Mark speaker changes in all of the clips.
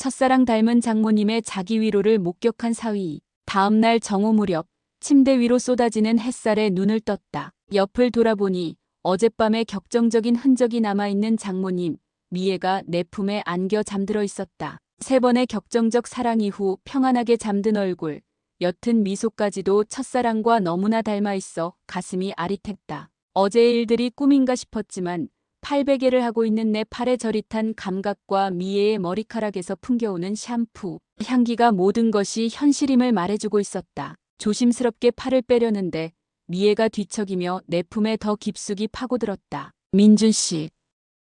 Speaker 1: 첫사랑 닮은 장모님의 자기 위로를 목격한 사위. 다음날 정오 무렵 침대 위로 쏟아지는 햇살에 눈을 떴다. 옆을 돌아보니 어젯밤에 격정적인 흔적이 남아있는 장모님, 미애가 내 품에 안겨 잠들어 있었다. 세 번의 격정적 사랑 이후 평안하게 잠든 얼굴, 옅은 미소까지도 첫사랑과 너무나 닮아 있어 가슴이 아릿했다. 어제의 일들이 꿈인가 싶었지만 800개를 하고 있는 내 팔에 저릿한 감각과 미애의 머리카락에서 풍겨오는 샴푸, 향기가 모든 것이 현실임을 말해주고 있었다. 조심스럽게 팔을 빼려는데 미애가 뒤척이며 내 품에 더 깊숙이 파고들었다. 민준 씨.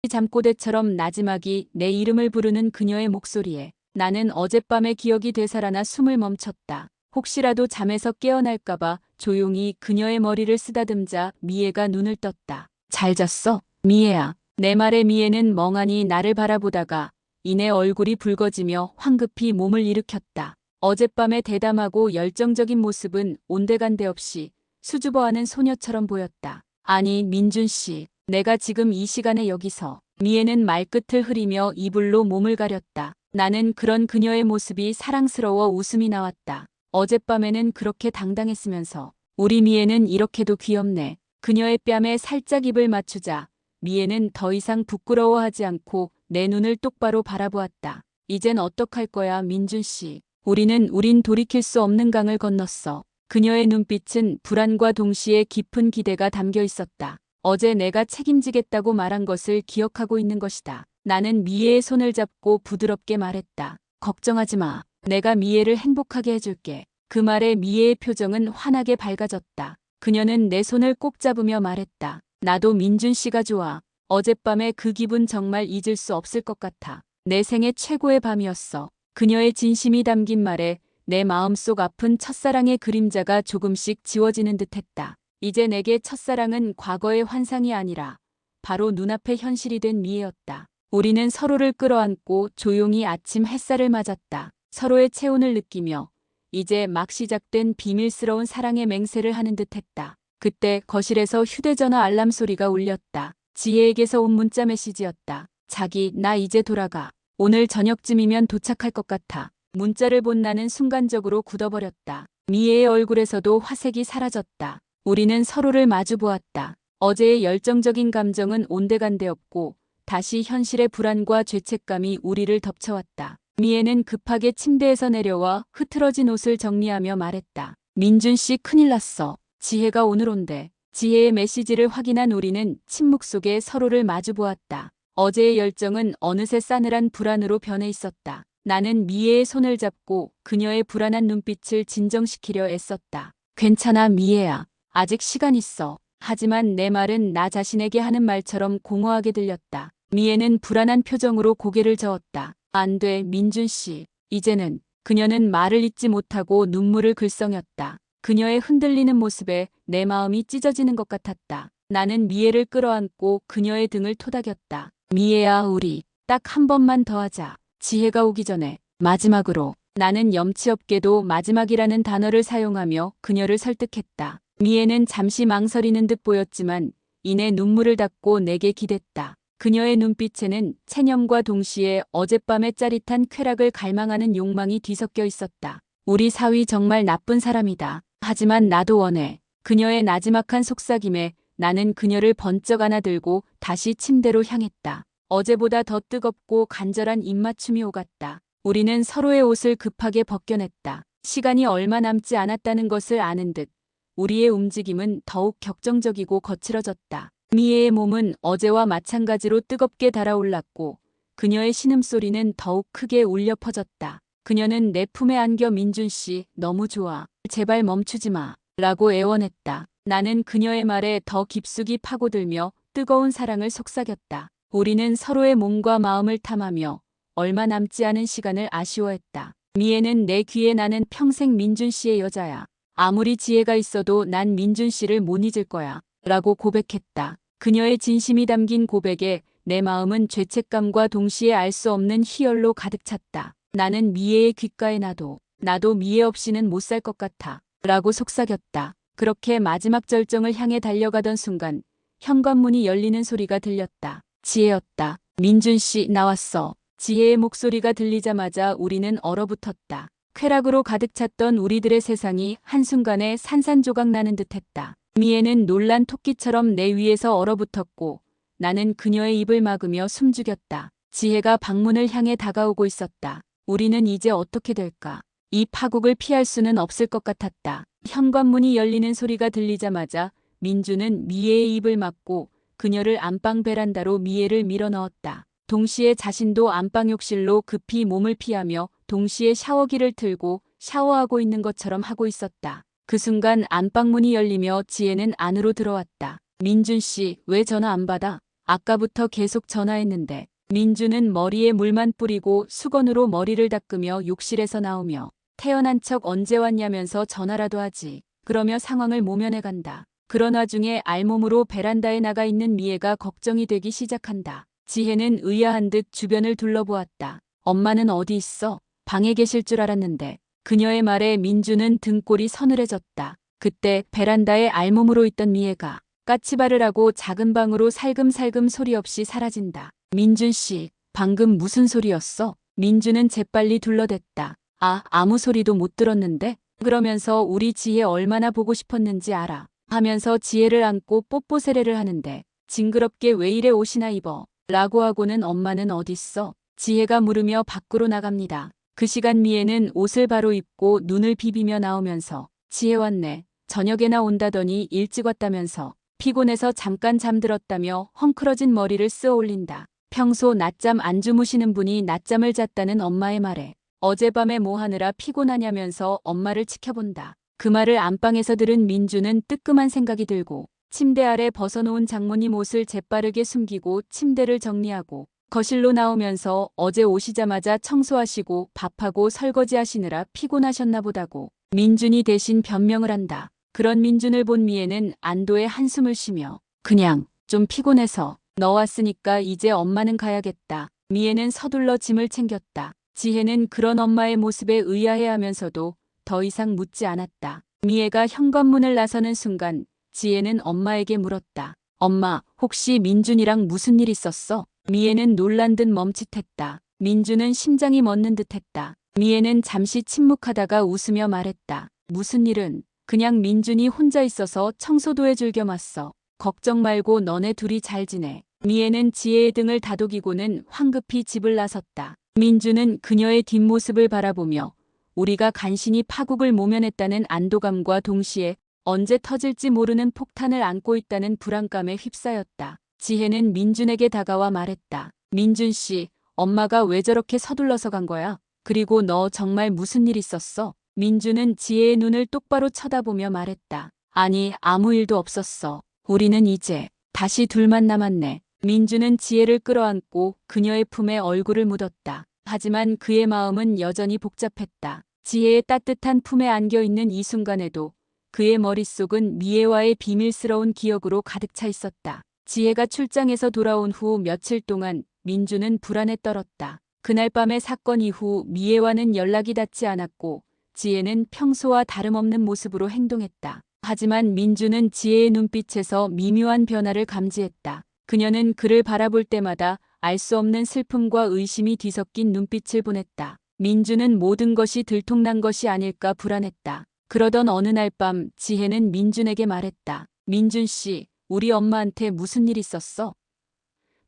Speaker 1: 잠꼬대처럼 나지막이 내 이름을 부르는 그녀의 목소리에 나는 어젯밤의 기억이 되살아나 숨을 멈췄다. 혹시라도 잠에서 깨어날까봐 조용히 그녀의 머리를 쓰다듬자 미애가 눈을 떴다. 잘 잤어? 미애야. 내 말에 미애는 멍하니 나를 바라보다가 이내 얼굴이 붉어지며 황급히 몸을 일으켰다. 어젯밤의 대담하고 열정적인 모습은 온데간데 없이 수줍어하는 소녀처럼 보였다. 아니, 민준 씨. 내가 지금 이 시간에 여기서. 미애는 말끝을 흐리며 이불로 몸을 가렸다. 나는 그런 그녀의 모습이 사랑스러워 웃음이 나왔다. 어젯밤에는 그렇게 당당했으면서 우리 미애는 이렇게도 귀엽네. 그녀의 뺨에 살짝 입을 맞추자 미애는 더 이상 부끄러워하지 않고 내 눈을 똑바로 바라보았다. 이젠 어떡할 거야 민준 씨. 우리는 우린 돌이킬 수 없는 강을 건넜어. 그녀의 눈빛은 불안과 동시에 깊은 기대가 담겨 있었다. 어제 내가 책임지겠다고 말한 것을 기억하고 있는 것이다. 나는 미애의 손을 잡고 부드럽게 말했다. 걱정하지 마. 내가 미애를 행복하게 해줄게. 그 말에 미애의 표정은 환하게 밝아졌다. 그녀는 내 손을 꼭 잡으며 말했다. 나도 민준 씨가 좋아. 어젯밤의 그 기분 정말 잊을 수 없을 것 같아. 내 생애 최고의 밤이었어. 그녀의 진심이 담긴 말에 내 마음속 아픈 첫사랑의 그림자가 조금씩 지워지는 듯 했다. 이제 내게 첫사랑은 과거의 환상이 아니라 바로 눈앞의 현실이 된 미애였다. 우리는 서로를 끌어안고 조용히 아침 햇살을 맞았다. 서로의 체온을 느끼며 이제 막 시작된 비밀스러운 사랑의 맹세를 하는 듯 했다. 그때 거실에서 휴대전화 알람 소리가 울렸다. 지혜에게서 온 문자 메시지였다. 자기, 나 이제 돌아가. 오늘 저녁쯤이면 도착할 것 같아. 문자를 본 나는 순간적으로 굳어버렸다. 미애의 얼굴에서도 화색이 사라졌다. 우리는 서로를 마주 보았다. 어제의 열정적인 감정은 온데간데 없고 다시 현실의 불안과 죄책감이 우리를 덮쳐왔다. 미애는 급하게 침대에서 내려와 흐트러진 옷을 정리하며 말했다. 민준 씨 큰일 났어. 지혜가 오늘 온대. 지혜의 메시지를 확인한 우리는 침묵 속에 서로를 마주 보았다. 어제의 열정은 어느새 싸늘한 불안으로 변해 있었다. 나는 미애의 손을 잡고 그녀의 불안한 눈빛을 진정시키려 애썼다. 괜찮아, 미애야. 아직 시간 있어. 하지만 내 말은 나 자신에게 하는 말처럼 공허하게 들렸다. 미애는 불안한 표정으로 고개를 저었다. 안 돼, 민준 씨. 이제는 그녀는 말을 잇지 못하고 눈물을 글썽였다. 그녀의 흔들리는 모습에 내 마음이 찢어지는 것 같았다. 나는 미애를 끌어안고 그녀의 등을 토닥였다. 미애야, 우리 딱 한 번만 더 하자. 지혜가 오기 전에 마지막으로 나는 염치 없게도 마지막이라는 단어를 사용하며 그녀를 설득했다. 미애는 잠시 망설이는 듯 보였지만 이내 눈물을 닦고 내게 기댔다. 그녀의 눈빛에는 체념과 동시에 어젯밤의 짜릿한 쾌락을 갈망하는 욕망이 뒤섞여 있었다. 우리 사위 정말 나쁜 사람이다. 하지만 나도 원해. 그녀의 나지막한 속삭임에 나는 그녀를 번쩍 안아들고 다시 침대로 향했다. 어제보다 더 뜨겁고 간절한 입맞춤이 오갔다. 우리는 서로의 옷을 급하게 벗겨냈다. 시간이 얼마 남지 않았다는 것을 아는 듯 우리의 움직임은 더욱 격정적이고 거칠어졌다. 미애의 몸은 어제와 마찬가지로 뜨겁게 달아올랐고 그녀의 신음소리는 더욱 크게 울려 퍼졌다. 그녀는 내 품에 안겨 민준 씨 너무 좋아. 제발 멈추지 마. 라고 애원했다. 나는 그녀의 말에 더 깊숙이 파고들며 뜨거운 사랑을 속삭였다. 우리는 서로의 몸과 마음을 탐하며 얼마 남지 않은 시간을 아쉬워했다. 미애는 내 귀에 나는 평생 민준 씨의 여자야. 아무리 지혜가 있어도 난 민준 씨를 못 잊을 거야. 라고 고백했다. 그녀의 진심이 담긴 고백에 내 마음은 죄책감과 동시에 알 수 없는 희열로 가득 찼다. 나는 미애의 귓가에 나도, 나도 미애 없이는 못 살 것 같아. 라고 속삭였다. 그렇게 마지막 절정을 향해 달려가던 순간 현관문이 열리는 소리가 들렸다. 지혜였다. 민준 씨 나왔어. 지혜의 목소리가 들리자마자 우리는 얼어붙었다. 쾌락으로 가득 찼던 우리들의 세상이 한순간에 산산조각 나는 듯했다. 미애는 놀란 토끼처럼 내 위에서 얼어붙었고 나는 그녀의 입을 막으며 숨죽였다. 지혜가 방문을 향해 다가오고 있었다. 우리는 이제 어떻게 될까? 이 파국을 피할 수는 없을 것 같았다. 현관문이 열리는 소리가 들리자마자 민주는 미애의 입을 막고 그녀를 안방 베란다로 미애를 밀어넣었다. 동시에 자신도 안방 욕실로 급히 몸을 피하며 동시에 샤워기를 틀고 샤워하고 있는 것처럼 하고 있었다. 그 순간 안방문이 열리며 지혜는 안으로 들어왔다. 민준 씨, 왜 전화 안 받아? 아까부터 계속 전화했는데. 민주는 머리에 물만 뿌리고 수건으로 머리를 닦으며 욕실에서 나오며 태어난 척 언제 왔냐면서 전화라도 하지. 그러며 상황을 모면해 간다. 그런 와중에 알몸으로 베란다에 나가 있는 미애가 걱정이 되기 시작한다. 지혜는 의아한 듯 주변을 둘러보았다. 엄마는 어디 있어? 방에 계실 줄 알았는데. 그녀의 말에 민주는 등골이 서늘해졌다. 그때 베란다에 알몸으로 있던 미애가 까치발을 하고 작은 방으로 살금살금 소리 없이 사라진다. 민준 씨, 방금 무슨 소리였어? 민주는 재빨리 둘러댔다. 아, 아무 소리도 못 들었는데? 그러면서 우리 지혜 얼마나 보고 싶었는지 알아. 하면서 지혜를 안고 뽀뽀 세례를 하는데 징그럽게 왜 이래 옷이나 입어. 라고 하고는 엄마는 어딨어? 지혜가 물으며 밖으로 나갑니다. 그 시간 미애는 옷을 바로 입고 눈을 비비며 나오면서 지혜 왔네. 저녁에나 온다더니 일찍 왔다면서 피곤해서 잠깐 잠들었다며 헝클어진 머리를 쓰어 올린다. 평소 낮잠 안 주무시는 분이 낮잠을 잤다는 엄마의 말에 어젯밤에 뭐 하느라 피곤하냐면서 엄마를 지켜본다. 그 말을 안방에서 들은 민주는 뜨끔한 생각이 들고 침대 아래 벗어놓은 장모님 옷을 재빠르게 숨기고 침대를 정리하고 거실로 나오면서 어제 오시자마자 청소하시고 밥하고 설거지 하시느라 피곤하셨나 보다고 민준이 대신 변명을 한다. 그런 민준을 본 미애는 안도의 한숨을 쉬며 그냥 좀 피곤해서 너 왔으니까 이제 엄마는 가야겠다. 미애는 서둘러 짐을 챙겼다. 지혜는 그런 엄마의 모습에 의아해하면서도 더 이상 묻지 않았다. 미애가 현관문을 나서는 순간 지혜는 엄마에게 물었다. 엄마, 혹시 민준이랑 무슨 일 있었어? 미애는 놀란 듯 멈칫했다. 민준은 심장이 멎는 듯했다. 미애는 잠시 침묵하다가 웃으며 말했다. 무슨 일은? 그냥 민준이 혼자 있어서 청소도 해줄 겸 왔어. 걱정 말고 너네 둘이 잘 지내. 미애는 지혜의 등을 다독이고는 황급히 집을 나섰다. 민주는 그녀의 뒷모습을 바라보며 우리가 간신히 파국을 모면했다는 안도감과 동시에 언제 터질지 모르는 폭탄을 안고 있다는 불안감에 휩싸였다. 지혜는 민준에게 다가와 말했다. 민준 씨, 엄마가 왜 저렇게 서둘러서 간 거야? 그리고 너 정말 무슨 일 있었어? 민준은 지혜의 눈을 똑바로 쳐다보며 말했다. 아니, 아무 일도 없었어. 우리는 이제 다시 둘만 남았네. 민주는 지혜를 끌어안고 그녀의 품에 얼굴을 묻었다. 하지만 그의 마음은 여전히 복잡했다. 지혜의 따뜻한 품에 안겨 있는 이 순간에도 그의 머릿속은 미애와의 비밀스러운 기억으로 가득 차 있었다. 지혜가 출장에서 돌아온 후 며칠 동안 민주는 불안에 떨었다. 그날 밤의 사건 이후 미애와는 연락이 닿지 않았고 지혜는 평소와 다름없는 모습으로 행동했다. 하지만 민주는 지혜의 눈빛에서 미묘한 변화를 감지했다. 그녀는 그를 바라볼 때마다 알 수 없는 슬픔과 의심이 뒤섞인 눈빛을 보냈다. 민주는 모든 것이 들통난 것이 아닐까 불안했다. 그러던 어느 날 밤 지혜는 민준에게 말했다. 민준 씨, 우리 엄마한테 무슨 일 있었어?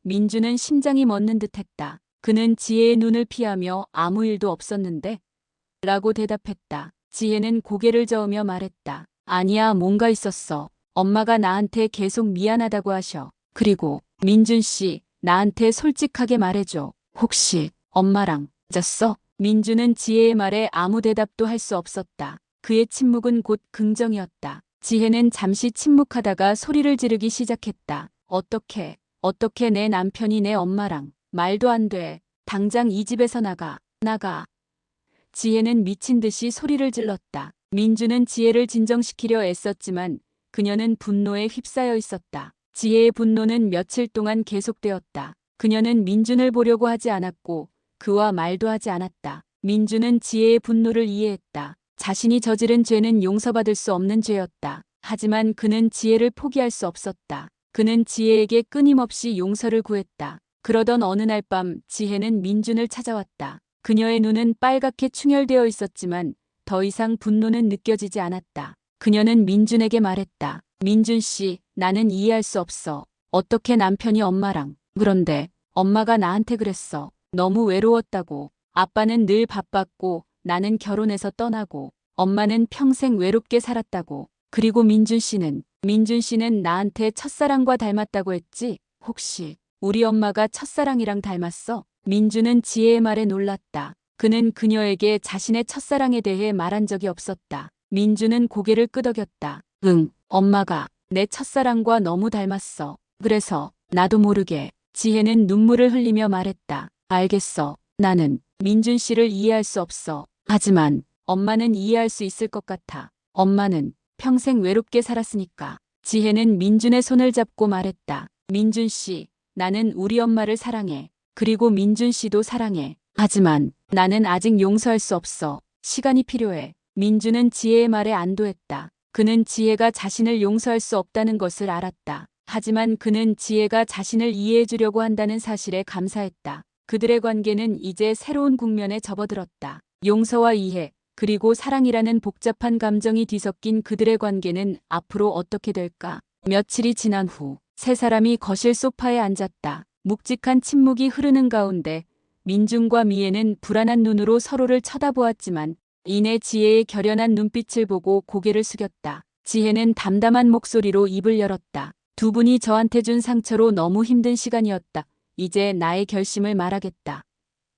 Speaker 1: 민준은 심장이 멎는 듯했다. 그는 지혜의 눈을 피하며 아무 일도 없었는데? 라고 대답했다. 지혜는 고개를 저으며 말했다. 아니야, 뭔가 있었어. 엄마가 나한테 계속 미안하다고 하셔. 그리고 민준 씨, 나한테 솔직하게 말해줘. 혹시 엄마랑 잤어? 민주는 지혜의 말에 아무 대답도 할 수 없었다. 그의 침묵은 곧 긍정이었다. 지혜는 잠시 침묵하다가 소리를 지르기 시작했다. 어떻게, 어떻게 내 남편이 내 엄마랑. 말도 안 돼. 당장 이 집에서 나가, 나가. 지혜는 미친 듯이 소리를 질렀다. 민주는 지혜를 진정시키려 애썼지만 그녀는 분노에 휩싸여 있었다. 지혜의 분노는 며칠 동안 계속되었다. 그녀는 민준을 보려고 하지 않았고 그와 말도 하지 않았다. 민주는 지혜의 분노를 이해했다. 자신이 저지른 죄는 용서받을 수 없는 죄였다. 하지만 그는 지혜를 포기할 수 없었다. 그는 지혜에게 끊임없이 용서를 구했다. 그러던 어느 날 밤 지혜는 민준을 찾아왔다. 그녀의 눈은 빨갛게 충혈되어 있었지만 더 이상 분노는 느껴지지 않았다. 그녀는 민준에게 말했다. 민준 씨, 나는 이해할 수 없어. 어떻게 남편이 엄마랑. 그런데 엄마가 나한테 그랬어. 너무 외로웠다고. 아빠는 늘 바빴고 나는 결혼해서 떠나고 엄마는 평생 외롭게 살았다고. 그리고 민준 씨는 민준 씨는 나한테 첫사랑과 닮았다고 했지? 혹시 우리 엄마가 첫사랑이랑 닮았어? 민준은 지혜의 말에 놀랐다. 그는 그녀에게 자신의 첫사랑에 대해 말한 적이 없었다. 민준은 고개를 끄덕였다. 응, 엄마가 내 첫사랑과 너무 닮았어. 그래서 나도 모르게 지혜는 눈물을 흘리며 말했다. 알겠어. 나는 민준 씨를 이해할 수 없어. 하지만 엄마는 이해할 수 있을 것 같아. 엄마는 평생 외롭게 살았으니까. 지혜는 민준의 손을 잡고 말했다. 민준 씨, 나는 우리 엄마를 사랑해. 그리고 민준 씨도 사랑해. 하지만 나는 아직 용서할 수 없어. 시간이 필요해. 민준은 지혜의 말에 안도했다. 그는 지혜가 자신을 용서할 수 없다는 것을 알았다. 하지만 그는 지혜가 자신을 이해해 주려고 한다는 사실에 감사했다. 그들의 관계는 이제 새로운 국면에 접어들었다. 용서와 이해, 그리고 사랑이라는 복잡한 감정이 뒤섞인 그들의 관계는 앞으로 어떻게 될까? 며칠이 지난 후, 세 사람이 거실 소파에 앉았다. 묵직한 침묵이 흐르는 가운데 민준과 미애는 불안한 눈으로 서로를 쳐다보았지만 이내 지혜의 결연한 눈빛을 보고 고개를 숙였다. 지혜는 담담한 목소리로 입을 열었다. 두 분이 저한테 준 상처로 너무 힘든 시간이었다. 이제 나의 결심을 말하겠다.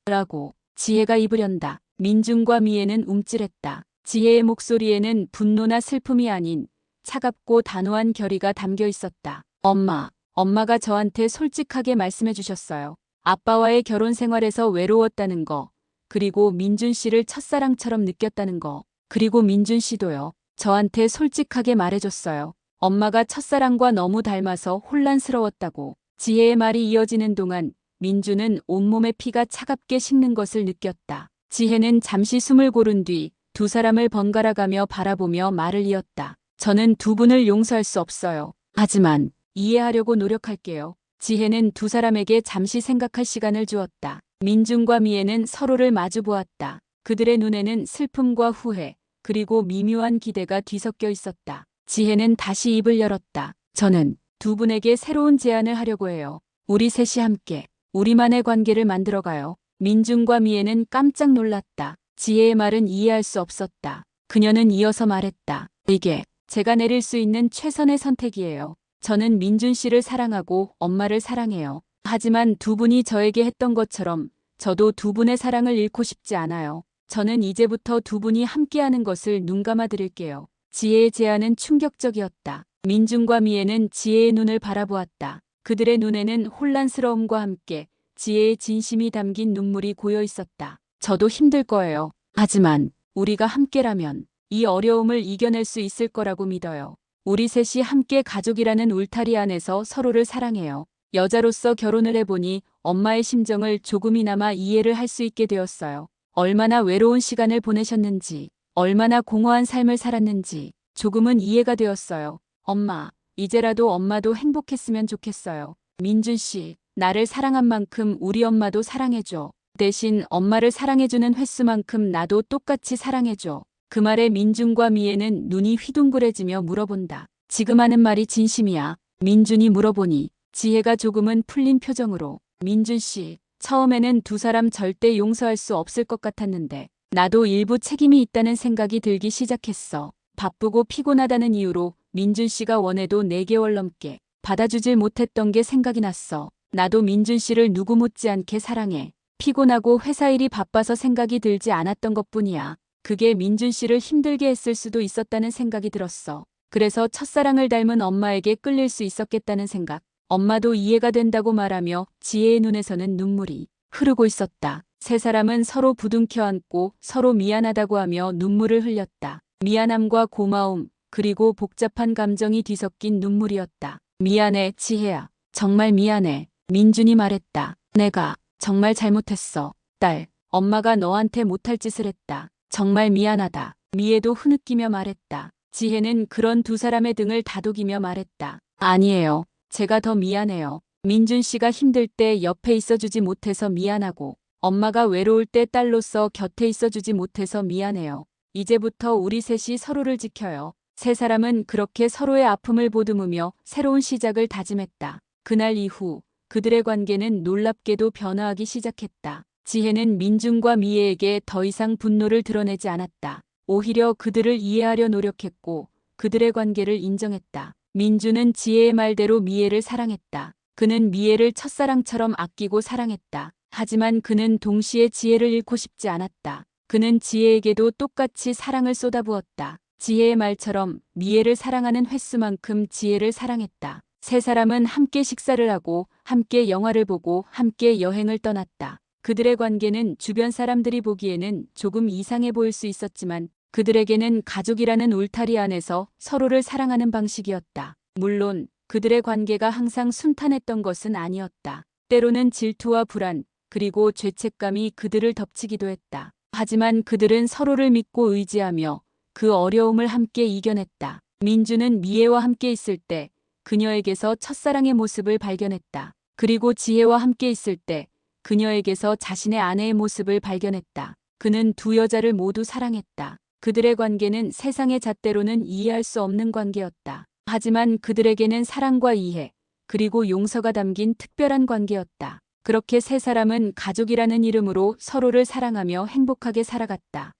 Speaker 1: 라고 지혜가 입을 연다. 민준과 미애는 움찔했다. 지혜의 목소리에는 분노나 슬픔이 아닌 차갑고 단호한 결의가 담겨 있었다. 엄마, 엄마가 저한테 솔직하게 말씀해 주셨어요. 아빠와의 결혼 생활에서 외로웠다는 거, 그리고 민준 씨를 첫사랑처럼 느꼈다는 거, 그리고 민준 씨도요. 저한테 솔직하게 말해줬어요. 엄마가 첫사랑과 너무 닮아서 혼란스러웠다고. 지혜의 말이 이어지는 동안 민준은 온몸의 피가 차갑게 식는 것을 느꼈다. 지혜는 잠시 숨을 고른 뒤 두 사람을 번갈아 가며 바라보며 말을 이었다. 저는 두 분을 용서할 수 없어요. 하지만 이해하려고 노력할게요. 지혜는 두 사람에게 잠시 생각할 시간을 주었다. 민준과 미애는 서로를 마주 보았다. 그들의 눈에는 슬픔과 후회, 그리고 미묘한 기대가 뒤섞여 있었다. 지혜는 다시 입을 열었다. 저는 두 분에게 새로운 제안을 하려고 해요. 우리 셋이 함께 우리만의 관계를 만들어가요. 민준과 미애는 깜짝 놀랐다. 지혜의 말은 이해할 수 없었다. 그녀는 이어서 말했다. 이게 제가 내릴 수 있는 최선의 선택이에요. 저는 민준 씨를 사랑하고 엄마를 사랑해요. 하지만 두 분이 저에게 했던 것처럼 저도 두 분의 사랑을 잃고 싶지 않아요. 저는 이제부터 두 분이 함께하는 것을 눈감아 드릴게요. 지혜의 제안은 충격적이었다. 민준과 미애는 지혜의 눈을 바라보았다. 그들의 눈에는 혼란스러움과 함께 지혜의 진심이 담긴 눈물이 고여 있었다. 저도 힘들 거예요. 하지만 우리가 함께라면 이 어려움을 이겨낼 수 있을 거라고 믿어요. 우리 셋이 함께 가족이라는 울타리 안에서 서로를 사랑해요. 여자로서 결혼을 해보니 엄마의 심정을 조금이나마 이해를 할 수 있게 되었어요. 얼마나 외로운 시간을 보내셨는지, 얼마나 공허한 삶을 살았는지 조금은 이해가 되었어요. 엄마, 이제라도 엄마도 행복했으면 좋겠어요. 민준 씨, 나를 사랑한 만큼 우리 엄마도 사랑해줘. 대신 엄마를 사랑해주는 횟수만큼 나도 똑같이 사랑해줘. 그 말에 민준과 미애는 눈이 휘둥그레지며 물어본다. 지금 하는 말이 진심이야. 민준이 물어보니 지혜가 조금은 풀린 표정으로 민준 씨, 처음에는 두 사람 절대 용서할 수 없을 것 같았는데 나도 일부 책임이 있다는 생각이 들기 시작했어. 바쁘고 피곤하다는 이유로 민준 씨가 원해도 4개월 넘게 받아주질 못했던 게 생각이 났어. 나도 민준 씨를 누구 못지않게 사랑해. 피곤하고 회사 일이 바빠서 생각이 들지 않았던 것 뿐이야. 그게 민준 씨를 힘들게 했을 수도 있었다는 생각이 들었어. 그래서 첫사랑을 닮은 엄마에게 끌릴 수 있었겠다는 생각. 엄마도 이해가 된다고 말하며 지혜의 눈에서는 눈물이 흐르고 있었다. 세 사람은 서로 부둥켜 안고 서로 미안하다고 하며 눈물을 흘렸다. 미안함과 고마움, 그리고 복잡한 감정이 뒤섞인 눈물이었다. 미안해, 지혜야. 정말 미안해. 민준이 말했다. 내가 정말 잘못했어. 딸, 엄마가 너한테 못할 짓을 했다. 정말 미안하다. 미애도 흐느끼며 말했다. 지혜는 그런 두 사람의 등을 다독이며 말했다. 아니에요. 제가 더 미안해요. 민준 씨가 힘들 때 옆에 있어주지 못해서 미안하고 엄마가 외로울 때 딸로서 곁에 있어주지 못해서 미안해요. 이제부터 우리 셋이 서로를 지켜요. 세 사람은 그렇게 서로의 아픔을 보듬으며 새로운 시작을 다짐했다. 그날 이후 그들의 관계는 놀랍게도 변화하기 시작했다. 지혜는 민준과 미애에게 더 이상 분노를 드러내지 않았다. 오히려 그들을 이해하려 노력했고 그들의 관계를 인정했다. 민준은 지혜의 말대로 미애를 사랑했다. 그는 미애를 첫사랑처럼 아끼고 사랑했다. 하지만 그는 동시에 지혜를 잃고 싶지 않았다. 그는 지혜에게도 똑같이 사랑을 쏟아부었다. 지혜의 말처럼 미애를 사랑하는 횟수만큼 지혜를 사랑했다. 세 사람은 함께 식사를 하고 함께 영화를 보고 함께 여행을 떠났다. 그들의 관계는 주변 사람들이 보기에는 조금 이상해 보일 수 있었지만 그들에게는 가족이라는 울타리 안에서 서로를 사랑하는 방식이었다. 물론 그들의 관계가 항상 순탄했던 것은 아니었다. 때로는 질투와 불안, 그리고 죄책감이 그들을 덮치기도 했다. 하지만 그들은 서로를 믿고 의지하며 그 어려움을 함께 이겨냈다. 민주는 미애와 함께 있을 때 그녀에게서 첫사랑의 모습을 발견했다. 그리고 지혜와 함께 있을 때 그녀에게서 자신의 아내의 모습을 발견했다. 그는 두 여자를 모두 사랑했다. 그들의 관계는 세상의 잣대로는 이해할 수 없는 관계였다. 하지만 그들에게는 사랑과 이해, 그리고 용서가 담긴 특별한 관계였다. 그렇게 세 사람은 가족이라는 이름으로 서로를 사랑하며 행복하게 살아갔다.